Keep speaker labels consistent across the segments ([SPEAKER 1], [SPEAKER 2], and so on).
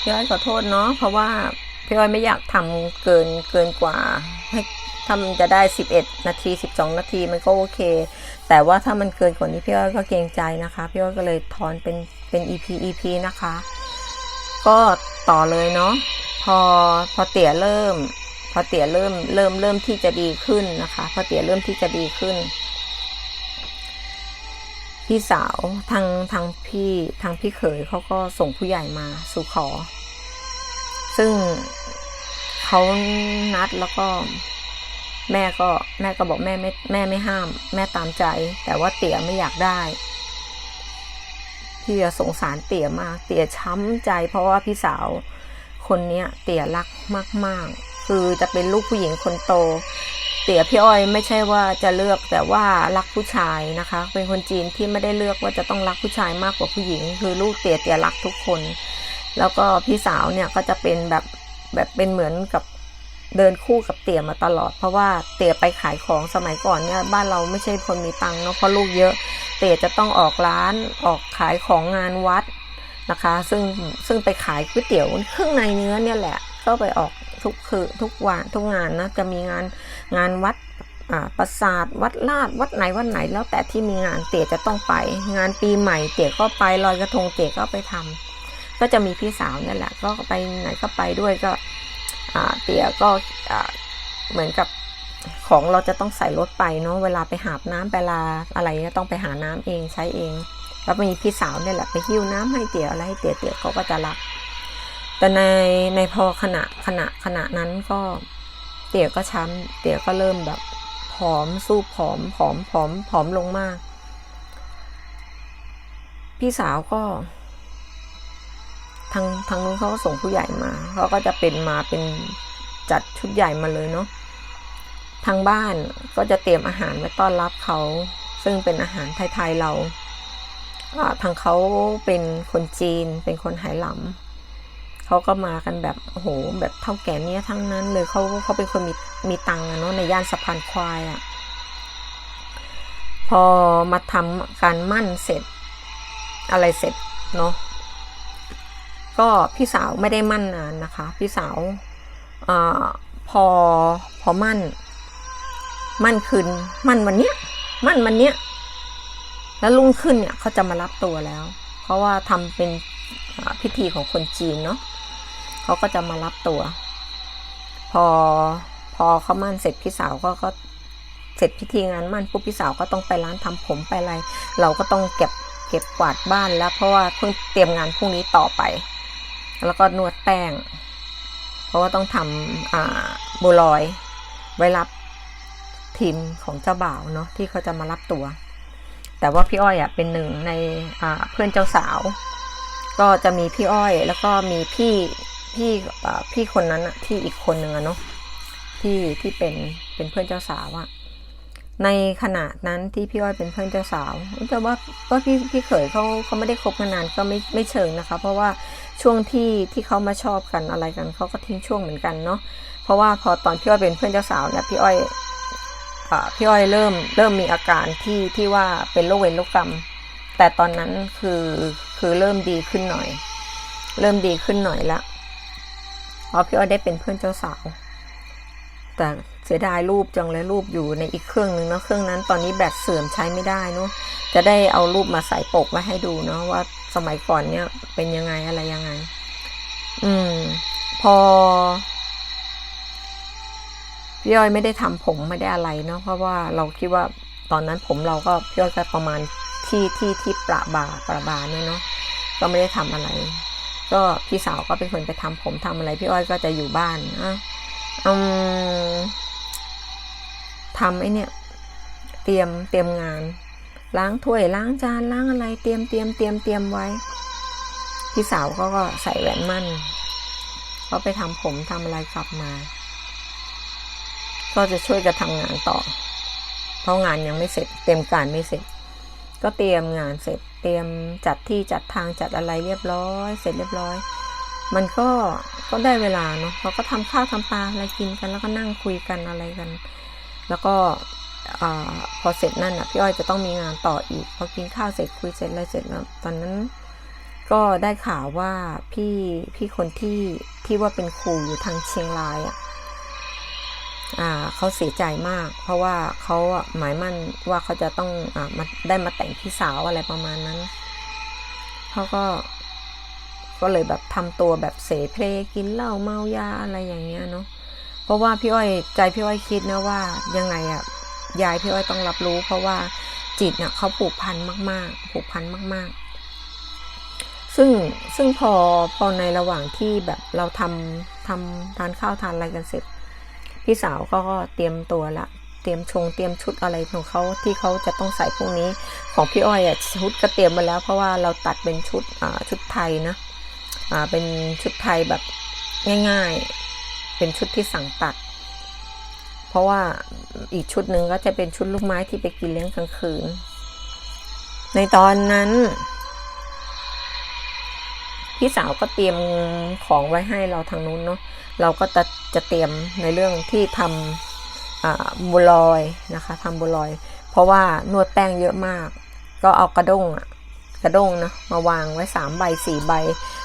[SPEAKER 1] พี่อ้อยขอโทษเนาะเพราะว่าพี่อ้อยไม่อยากทำเกินเกินกว่าให้ถ้ามันจะได้ 11 นาที 12 นาทีมันก็โอเค แต่ว่าถ้ามันเกินกว่านี้พี่อ้อยก็เกรงใจนะคะพี่อ้อยก็เลยถอนเป็นเป็น EP EP นะคะ ก็ต่อเลยเนาะพอพอเตี๋ยเริ่ม พอเตี๋ยเริ่มเริ่มเริ่มที่จะดีขึ้นนะคะ พอเตี๋ยเริ่มที่จะดีขึ้น พี่สาวทางทางพี่ทางพี่เขยเขาก็ส่งผู้ใหญ่มาสู่ขอ ซึ่งเขานัดแล้วก็แม่ก็แม่ก็บอกแม่ไม่แม่ไม่ห้าม แม่ตามใจ แต่ว่าเตี๋ยไม่อยากได้พี่สงสารเตี๋ยมาก เตี๋ยช้ำใจ เพราะว่าพี่สาวคนนี้เตี๋ยรักมาก ๆ คือจะเป็นลูกผู้หญิงคนโต เตี๋ยพี่อ้อยไม่ใช่ว่าจะเลือกแต่ว่ารักผู้ชายนะคะ เป็นคนจีนที่ไม่ได้เลือกว่าจะต้องรักผู้ชายมากกว่าผู้หญิง คือลูกเตี๋ยเตี๋ยรักทุกคน แล้วก็พี่สาวเนี่ยก็จะเป็นแบบแบบเป็นเหมือนกับเดินคู่กับเตี๋ยมาตลอด เพราะว่าเตี๋ยไปขายของสมัยก่อนเนี่ยบ้านเราไม่ใช่คนมีตังค์เนาะเพราะลูกเยอะ เตี๋ยจะต้องออกร้านออกขายของงานวัดนะคะ ซึ่งซึ่งไปขายก๋วยเตี๋ยวเครื่องในเนื้อเนี่ยแหละก็ไปออก ทุกคือทุกวันทุกงานนะจะมีงานงานวัดประสาทวัดลาดวัดไหนวัดไหนแล้วแต่ที่มีงานเตี๋ยจะต้องไป งานปีใหม่เตี๋ยก็ไปลอยกระทงเตี๋ยก็ไปทำก็จะมีพี่สาวนั่นแหละก็ไปไหนก็ไปด้วยก็เตี๋ยก็เหมือนกับของเราจะต้องใส่รถไปเนาะเวลาไปหาบน้ำเวลาอะไรก็ต้องไปหาน้ำเองใช้เอง แล้วมีพี่สาวเนี่ยแหละไปหิ้วน้ำให้เตี๋ยอะไรให้เตี๋ยเตี๋ยเขาก็จะรับ แต่ในในพอขณะขณะขณะนั้นก็เตี๋ยก็ช้ำเตี๋ยก็เริ่มแบบผอมสู้ผอมผอมผอมผอมลงมาก พี่สาวก็ทางทางนู้นเขาก็ส่งผู้ใหญ่มาเขาก็จะเป็นมาเป็นจัดชุดใหญ่มาเลยเนาะทางบ้านก็จะเตรียมอาหารไว้ต้อนรับเขา ซึ่งเป็นอาหารไทยๆเราอ่าทางเขาเป็นคนจีนเป็นคนไหหลำ เขาก็มากันแบบโอ้โหแบบเท่าแก่เนี้ยทั้งนั้นเลยเขาเขาเป็นคนมีมีตังค์อะเนาะในย่านสะพานควายอะพอมาทำการมั่นเสร็จอะไรเสร็จเนาะก็พี่สาวไม่ได้มั่นนานนะคะ พี่สาวอาพอพอมั่น มั่นคืนมั่นวันเนี้ย มั่นวันเนี้ยแล้วลุงขึ้นเนี่ยเขาจะมารับตัวแล้ว เพราะว่าทำเป็นพิธีของคนจีนเนาะ เขาก็จะมารับตัว พอพอเขามั่นเสร็จพี่สาวก็ก็เสร็จพิธีงานมั่นปุ๊บพี่สาวก็ต้องไปร้านทำผมไปอะไร เราก็ต้องเก็บเก็บกวาดบ้านแล้วเพราะว่าเพิ่งเตรียมงานพรุ่งนี้ต่อไป แล้วก็นวดแป้ง เพราะว่าต้องทำอ่าบัวลอยไว้รับทีมของเจ้าบ่าวเนาะที่เขาจะมารับตัว แต่ว่าพี่อ้อยอะเป็นหนึ่งในเพื่อนเจ้าสาว ก็จะมีพี่อ้อยแล้วก็มีพี่ พี่พี่คนนั้นอะที่อีกคนหนึ่งอะเนาะที่ที่เป็นเป็นเพื่อนเจ้าสาวอะในขณะนั้นที่พี่อ้อยเป็นเพื่อนเจ้าสาวแต่ว่าว่าพี่พี่เขยเขาเขาไม่ได้คบกันนานก็ไม่ไม่เชิงนะคะ เพราะว่าช่วงที่ที่เขามาชอบกันอะไรกันเขาก็ทิ้งช่วงเหมือนกันเนาะเพราะว่าพอตอนพี่อ้อยเป็นเพื่อนเจ้าสาวเนี่ยพี่อ้อยอพี่อ้อยเริ่มเริ่มมีอาการที่ที่ว่าเป็นโรคเวรโรคกรรม แต่ตอนนั้นคือคือเริ่มดีขึ้นหน่อย เริ่มดีขึ้นหน่อยละ เพราะพี่อ้อยได้เป็นเพื่อนเจ้าสาว แต่เสียดายรูปจังเลยรูปอยู่ในอีกเครื่องหนึ่งเนาะเครื่องนั้นตอนนี้แบตเสื่อมใช้ไม่ได้เนาะจะได้เอารูปมาใส่ปกไว้ให้ดูเนาะว่าสมัยก่อนเนี่ยเป็นยังไงอะไรยังไง อืม พอพี่อ้อยไม่ได้ทำผมไม่ได้อะไรเนาะเพราะว่าเราคิดว่าตอนนั้นผมเราก็พี่อ้อยก็ประมาณที่ที่ที่ประบาประบาเนี่ยเนาะก็ไม่ได้ทำอะไร ก็พี่สาวก็เป็นคนไปทำผมทำอะไรพี่อ้อยก็จะอยู่บ้านอะอืมทำไอ้เนี่ย เตรียมเตรียมงาน ล้างถ้วยล้างจานล้างอะไร เตรียมเตรียมเตรียมเตรียมไว้ พี่สาวเขาก็ใส่แหวนมั่นเขาไปทำผมทำอะไรกลับมา ก็จะช่วยกันทำงานต่อ เพราะงานยังไม่เสร็จ เตรียมการไม่เสร็จ ก็เตรียมงานเสร็จเตรียมจัดที่จัดทางจัดอะไรเรียบร้อย เสร็จเรียบร้อย มันก็ก็ได้เวลาเนาะเราก็ทำข้าวทำปลาอะไรกินกันแล้วก็นั่งคุยกันอะไรกัน แล้วก็อพอเสร็จนั่นอะพี่อ้อยจะต้องมีงานต่ออีกพอกินข้าวเสร็จคุยเสร็จอะไรเสร็จแล้วตอนนั้นก็ได้ข่าวว่าพี่พี่คนที่ที่ว่าเป็นครูอยู่ทางเชียงรายอะอ่า เขาเสียใจมาก เพราะว่าเขาหมายมั่นว่าเขาจะต้องอมาได้มาแต่งพี่สาวอะไรประมาณนั้นเขาก็ก็เลยแบบทำตัวแบบเสเพลกินเหล้าเมายาอะไรอย่างเงี้ยเนาะเพราะว่าพี่อ้อยใจพี่อ้อยคิดนะว่ายังไงอะยายพี่อ้อยต้องรับรู้ เพราะว่าจิตเนี่ยเขาผูกพันมาก ๆ ผูกพันมาก ๆ ซึ่งซึ่งพอพอในระหว่างที่แบบเราทำทำทานข้าวทานอะไรกันเสร็จ พี่สาวก็เตรียมตัวละ เตรียมชงเตรียมชุดอะไรของเขาที่เขาจะต้องใส่พวกนี้ ของพี่อ้อยอะชุดก็เตรียมมาแล้ว เพราะว่าเราตัดเป็นชุดอ่าชุดไทยนะอ่าเป็นชุดไทยแบบง่าย ๆ เป็นชุดที่สั่งตัด เพราะว่าอีกชุดหนึ่งก็จะเป็นชุดลูกไม้ที่ไปกินเลี้ยงกลางคืน ในตอนนั้น พี่สาวก็เตรียมของไว้ให้เราทางนู้นเนาะเราก็จะจะเตรียมในเรื่องที่ทำบัวลอยนะคะทำบัวลอย เพราะว่านวดแป้งเยอะมาก ก็เอากระด้งกระด้งนะมาวางไว้สามใบสี่ใบ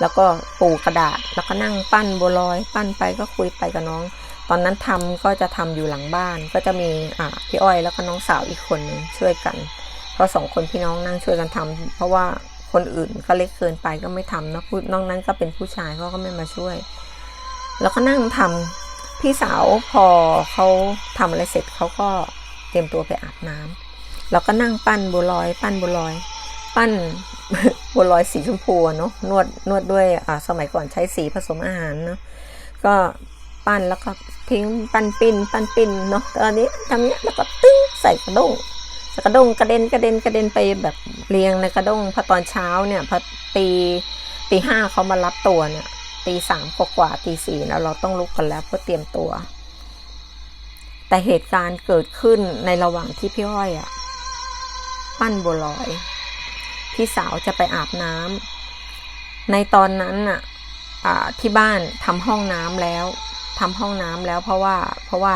[SPEAKER 1] แล้วก็ปูกระดาษ แล้วก็นั่งปั้นบัวลอย ปั้นไปก็คุยไปกับน้อง ตอนนั้นทำก็จะทำอยู่หลังบ้าน ก็จะมีอ่าพี่อ้อยแล้วก็น้องสาวอีกคนหนึงช่วยกัน เพราะสองคนพี่น้องนั่งช่วยกันทำเพราะว่า คนอื่นก็เล็กเกินไปก็ไม่ทำนะพูดน้องนั้นก็เป็นผู้ชายเขาก็ไม่มาช่วย แล้วก็นั่งทำพี่สาวพอเขาทำอะไรเสร็จเขาก็เตรียมตัวไปอาบน้ำแล้วก็นั่งปั้นบัวลอย ปั้นบัวลอย ปั้นบัวลอยสีชมพูเนาะนวดนวดด้วยอ่าสมัยก่อนใช้สีผสมอาหารเนาะก็ปั้นแล้วก็ทิ้งปั้นปิ้นปั้นปิ้นเนาะตอนนี้ทำเนี้ยแล้วก็ตึ้งใส่กระด้ง กระด้งกระเด็นกระเด็นกระเด็นไปแบบเรียงในกระด้งพอตอนเช้าเนี่ยพอตีตีห้าเขามารับตัวเนี่ยตีสามกว่าตีสี่แล้วเราต้องลุกกันแล้วเพื่อเตรียมตัว แต่เหตุการณ์เกิดขึ้นในระหว่างที่พี่อ้อยอะปั้นบัวลอย พี่สาวจะไปอาบน้ำในตอนนั้นน่ะอ่าที่บ้านทำห้องน้ำแล้วทำห้องน้ำแล้วเพราะว่าเพราะว่า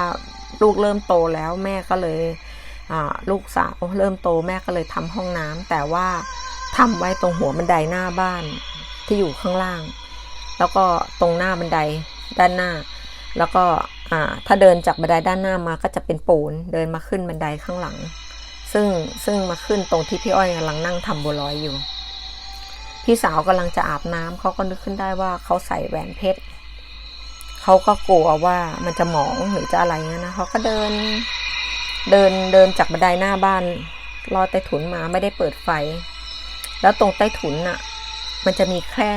[SPEAKER 1] ลูกเริ่มโตแล้วแม่ก็เลย ลูกสาวเริ่มโตแม่ก็เลยทำห้องน้ำแต่ว่าทำไว้ตรงหัวบันไดหน้าบ้านที่อยู่ข้างล่าง แล้วก็ตรงหน้าบันไดด้านหน้า แล้วก็ถ้าเดินจากบันไดด้านหน้ามาก็จะเป็นปูนเดินมาขึ้นบันไดข้างหลัง ซึ่งซึ่งมาขึ้นตรงที่พี่อ้อยกำลังนั่งทำบัวลอยอยู่ พี่สาวกำลังจะอาบน้ำเขาก็นึกขึ้นได้ว่าเขาใส่แหวนเพชรเขาก็กลัวว่ามันจะหมองหรือจะอะไรเงี้ยนะเขาก็เดิน เดินเดินจากบันไดหน้าบ้านลอดใต้ถุนมาไม่ได้เปิดไฟ แล้วตรงใต้ถุนน่ะ มันจะมีแคร่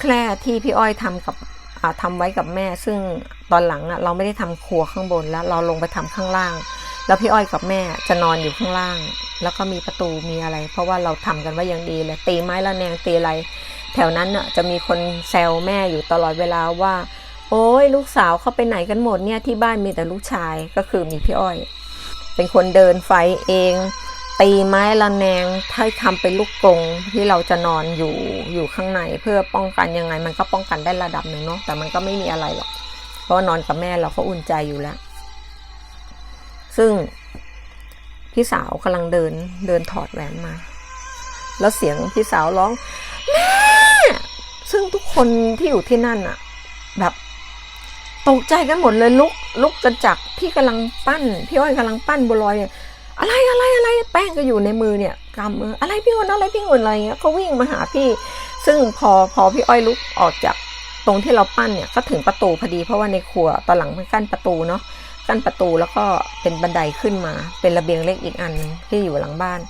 [SPEAKER 1] แคร่ที่พี่อ้อยทำกับอ่าทำไว้กับแม่ ซึ่งตอนหลังอะ เราไม่ได้ทำครัวข้างบนแล้ว เราลงไปทำข้างล่าง แล้วพี่อ้อยกับแม่จะนอนอยู่ข้างล่าง แล้วก็มีประตูมีอะไร เพราะว่าเราทำกันไว้อย่างดีเลยตีไม้ละแนงตีอะไร แถวนั้นน่ะจะมีคนแซวแม่อยู่ตลอดเวลาว่า โอ้ยลูกสาวเขาไปไหนกันหมดเนี่ยที่บ้านมีแต่ลูกชายก็คือมีพี่อ้อย เป็นคนเดินไฟเอง ตีไม้ละแนงให้ทำเป็นลูกกรงที่เราจะนอนอยู่อยู่ข้างในเพื่อป้องกันยังไง มันก็ป้องกันได้ระดับหนึ่งเนาะแต่มันก็ไม่มีอะไรหรอกเพราะนอนกับแม่เราก็อุ่นใจอยู่แล้ว ซึ่งพี่สาวกำลังเดินเดินถอดแหวนมา แล้วเสียงพี่สาวร้องแม่ซึ่งทุกคนที่อยู่ที่นั่นอะแบบ ตกใจกันหมดเลยลุกลุกกันจากพี่กำลังปั้น พี่อ้อยกำลังปั้นบัวลอยเนี่ยอะไรอะไรอะไรแป้งก็อยู่ในมือเนี่ยกำมืออะไรพี่อุ่นอะไรพี่อุ่นอะไรเงี้ยเขาวิ่งมาหาพี่ ซึ่งพอพอพี่อ้อยลุกออกจากตรงที่เราปั้นเนี่ยก็ถึงประตูพอดีเพราะว่าในครัวตอนหลังมันกั้นประตูเนาะกั้นประตูแล้วก็เป็นบันไดขึ้นมา เป็นระเบียงเล็กอีกอันที่อยู่หลังบ้าน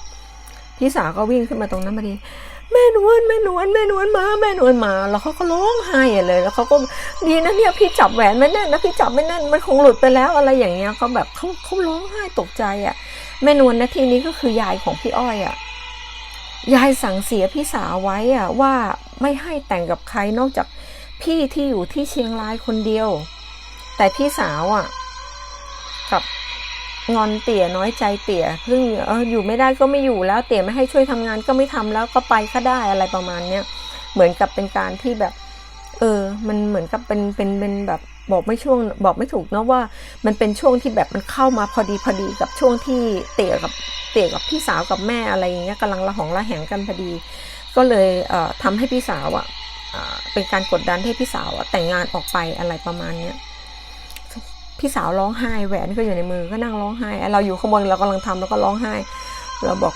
[SPEAKER 1] พี่สาวก็วิ่งขึ้นมาตรงนั้นพอดี แม่นวลแม่นวลแม่นวลมาแม่นวลมา แล้วเขาก็ร้องไห้เลย แล้วเขาก็ดีนะเนี่ยพี่จับแหวนไม่แน่นนะพี่จับไม่แน่นมันคงหลุดไปแล้วอะไรอย่างเงี้ยเขาแบบเขาเขาร้องไห้ตกใจอะ แม่นวลนะทีนี้ก็คือยายของพี่อ้อยอะยายสั่งเสียพี่สาวไว้อะว่าไม่ให้แต่งกับใครนอกจากพี่ที่อยู่ที่เชียงรายคนเดียว แต่พี่สาวอะกับ งอนเตี่ยน้อยใจเตี่ยเพิ่งเอออยู่ไม่ได้ก็ไม่อยู่แล้วเตี่ยไม่ให้ช่วยทำงานก็ไม่ทำแล้วก็ไปก็ได้อะไรประมาณเนี้ยเหมือนกับเป็นการที่แบบ เออ มันเหมือนกับเป็นเป็นเป็นแบบบอกไม่ช่วงบอกไม่ถูกเนะว่า มันเป็นช่วงที่แบบมันเข้ามาพอดีพอดีกับช่วงที่เตี่ยกับเตี่ยกับพี่สาวกับแม่อะไรอย่างเงี้ยกำลังระหองระแหงกันพอดี ก็เลยเอ่อทำให้พี่สาวอะเป็นการกดดันให้พี่สาวแต่งงานออกไปอะไรประมาณเนี้ย พี่สาวร้องไห้แหวนก็อยู่ในมือก็นั่งร้องไห้เราอยู่ข้างบนเรากำลังทำแล้วก็ร้องไห้ เราบอก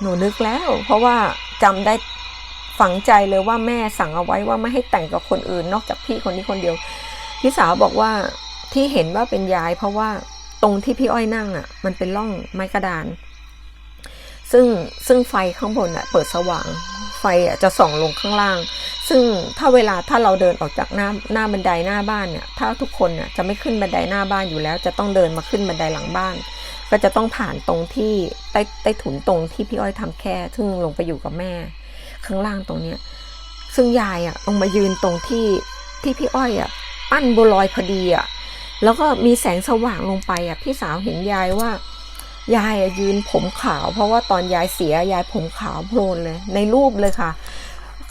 [SPEAKER 1] หนูนึกแล้ว เพราะว่าจำได้ฝังใจเลยว่าแม่สั่งเอาไว้ว่าไม่ให้แต่งกับคนอื่น นอกจากพี่คนนี้คนเดียว พี่สาวบอกว่าที่เห็นว่าเป็นยาย เพราะว่าตรงที่พี่อ้อยนั่งอะ มันเป็นร่องไม้กระดาน ซึ่งซึ่งไฟข้างบนอะ เปิดสว่าง ไฟอะจะส่องลงข้างล่าง ซึ่งถ้าเวลาถ้าเราเดินออกจากหน้าหน้าบันไดหน้าบ้านเนี่ยถ้าทุกคนเนี่ยจะไม่ขึ้นบันไดหน้าบ้านอยู่แล้ว จะต้องเดินมาขึ้นบันไดหลังบ้าน ก็จะต้องผ่านตรงที่ใต้ใต้ถุนตรงที่พี่อ้อยทำแค่ซึ่งลงไปอยู่กับแม่ ข้างล่างตรงเนี้ยซึ่งยายอะลงมายืนตรงที่ที่พี่อ้อยอะปั้นบัวลอยพอดีอะแล้วก็มีแสงสว่างลงไปอะพี่สาวเห็นยายว่า ยายยืนผมขาว เพราะว่าตอนยายเสียยายผมขาวโพลนเลย ในรูปเลยค่ะ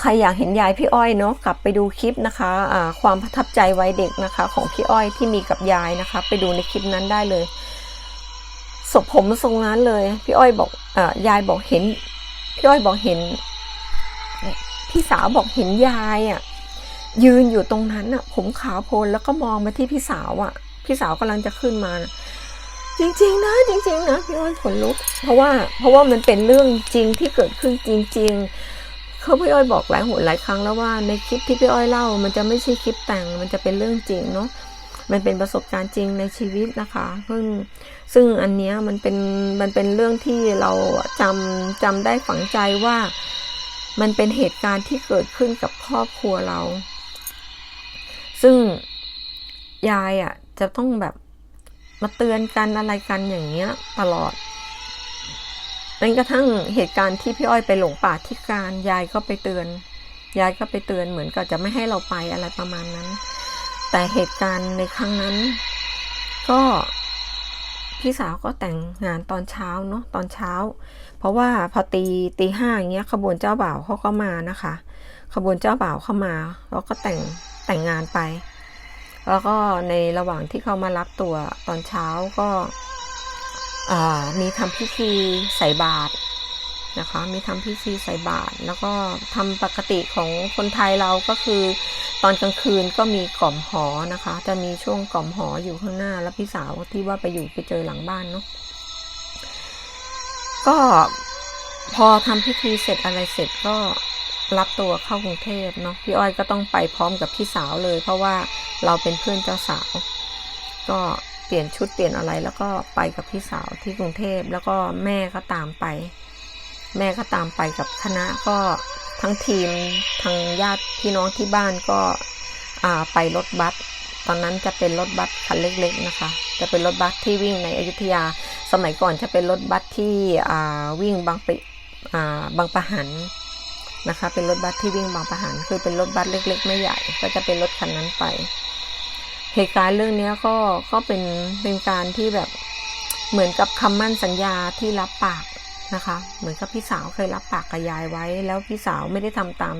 [SPEAKER 1] ใครอยากเห็นยายพี่อ้อยเนาะกลับไปดูคลิปนะคะอ่าความประทับใจวัยเด็กนะคะ ของพี่อ้อยที่มีกับยายนะคะ ไปดูในคลิปนั้นได้เลยศพผมทรงนั้นเลย พี่อ้อยบอกอยายบอกเห็น พี่อ้อยบอกเห็น พี่สาวบอกเห็นยายอะยืนอยู่ตรงนั้นอะ ผมขาวโพลนแล้วก็มองมาที่พี่สาวอะ พี่สาวกำลังจะขึ้นมานะ จริงๆนะจริง ๆ นะพี่อ้อยขนลุก เพราะว่าเพราะว่ามันเป็นเรื่องจริงที่เกิดขึ้นจริง ๆ เขาพี่อ้อยบอกหลายหนหลายครั้งแล้วว่าในคลิปที่พี่อ้อยเล่า มันจะไม่ใช่คลิปแต่ง มันจะเป็นเรื่องจริงเนาะมันเป็นประสบการณ์จริงในชีวิตนะคะซึ่งซึ่งอันเนี้ยมันเป็นมันเป็นเรื่องที่เราจำจำได้ฝังใจว่า มันเป็นเหตุการณ์ที่เกิดขึ้นกับครอบครัวเรา ซึ่งยายอะจะต้องแบบ มาเตือนกันอะไรกันอย่างเงี้ย ตลอดจนกระทั่งเหตุการณ์ที่พี่อ้อยไปหลงป่าที่การยายก็ไปเตือน ยายก็ไปเตือนเหมือนกับจะไม่ให้เราไปอะไรประมาณนั้น แต่เหตุการณ์ในครั้งนั้น ก็พี่สาวก็แต่งงานตอนเช้าเนาะตอนเช้า เพราะว่าพอตีตีห้าอย่างเงี้ยขบวนเจ้าบ่าวเขาก็มานะคะ ขบวนเจ้าบ่าวเข้ามาแล้วก็แต่งแต่งงานไป แล้วก็ในระหว่างที่เขามารับตัวตอนเช้าก็มีทำพิธีใส่บาตรนะคะ มีทำพิธีใส่บาตรแล้วก็ทำปกติของคนไทยเราก็คือ ตอนกลางคืนก็มีกล่อมหอนะคะ จะมีช่วงกล่อมหออยู่ข้างหน้า แล้วพี่สาวที่ว่าไปอยู่ไปเจอหลังบ้านเนาะก็พอทำพิธีเสร็จอะไรเสร็จก็ รับตัวเข้ากรุงเทพเนาะพี่อ้อยก็ต้องไปพร้อมกับพี่สาวเลย เพราะว่าเราเป็นเพื่อนเจ้าสาว ก็เปลี่ยนชุดเปลี่ยนอะไรแล้วก็ไปกับพี่สาวที่กรุงเทพแล้วก็แม่ก็ตามไป แม่ก็ตามไปกับคณะก็ทั้งทีมทางญาติพี่น้องที่บ้านก็ไปรถบัสตอนนั้นจะเป็นรถบัสคันเล็กๆนะคะ จะเป็นรถบัสที่วิ่งในอยุธยา สมัยก่อนจะเป็นรถบัสที่วิ่งบางปอ่าบางปะหัน นะคะ เป็นรถบัสที่วิ่งบางปะหันคือเป็นรถบัสเล็ก ๆ ไม่ใหญ่ ก็จะเป็นรถคันนั้นไป เหตุการณ์เรื่องนี้ก็ก็เป็นเป็นการที่แบบเหมือนกับคำมั่นสัญญาที่รับปากนะคะ เหมือนกับพี่สาวเคยรับปากกับยายไว้ แล้วพี่สาวไม่ได้ทำตาม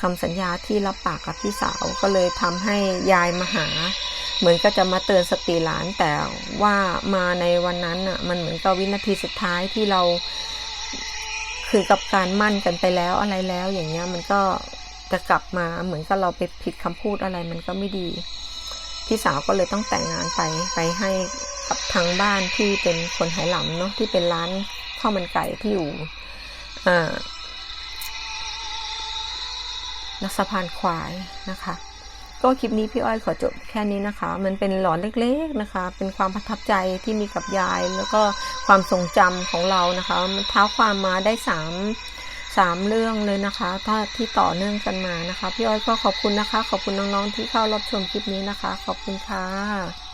[SPEAKER 1] คำสัญญาที่รับปากกับพี่สาวก็เลยทำให้ยายมาหา เหมือนก็จะมาเตือนสติหลานแต่ว่ามาในวันนั้นอะมันเหมือนกับวินาทีสุดท้ายที่เรา คือกับการมั่นกันไปแล้วอะไรแล้วอย่างเงี้ยมันก็จะกลับมาเหมือนกับเราไปผิดคำพูดอะไรมันก็ไม่ดี พี่สาวก็เลยต้องแต่งงานไปไปให้กับทางบ้านที่เป็นคนไหหลำเนาะที่เป็นร้านข้าวมันไก่ที่อยู่อ่านักสะพานควายนะคะ ก็คลิปนี้พี่อ้อยขอจบแค่นี้นะคะ มันเป็นหลอนเล็กๆนะคะ เป็นความประทับใจที่มีกับยาย แล้วก็ความทรงจำของเรานะคะมันเท้าความมาได้สามสามเรื่องเลยนะคะ ถ้าที่ต่อเนื่องกันมานะคะ พี่อ้อยก็ขอบคุณนะคะ ขอบคุณน้องๆที่เข้ารับชมคลิปนี้นะคะ ขอบคุณค่ะ